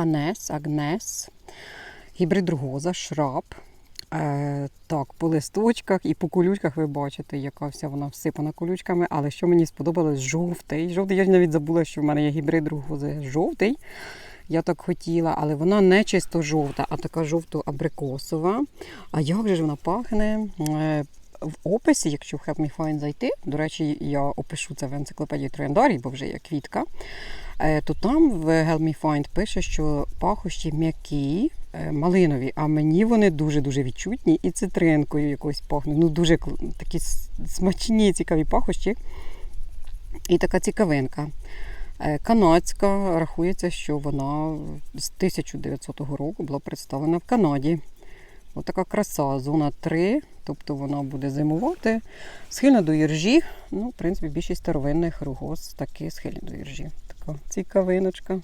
Анес, Агнес, гібрид рогоза, шраб. Е, так, по листочках і по колючках ви бачите, яка вся вона всипана колючками. Але що мені сподобалось, жовтий. Жовтий, я ж навіть забула, що в мене є гібрид рогози жовтий. Я так хотіла, але вона не чисто жовта, а така жовто-абрикосова. А як же ж вона пахне? В описі, якщо в Help Me Find зайти, до речі, я опишу це в енциклопедії Трояндарій, бо вже є квітка, е, то там в Help Me Find пише, що пахощі м'які, е, малинові, а мені вони дуже-дуже відчутні і цитринкою якось пахнуть. Ну, дуже такі смачні, цікаві пахощі. І така цікавинка. Е, Канадська рахується, що вона з 1900 року була представлена в Канаді. Отака краса, зона 3, тобто вона буде зимувати. Схильна до іржі. Ну, в принципі, більшість старовинних ругос. таки схильні до іржі. Така цікавиночка.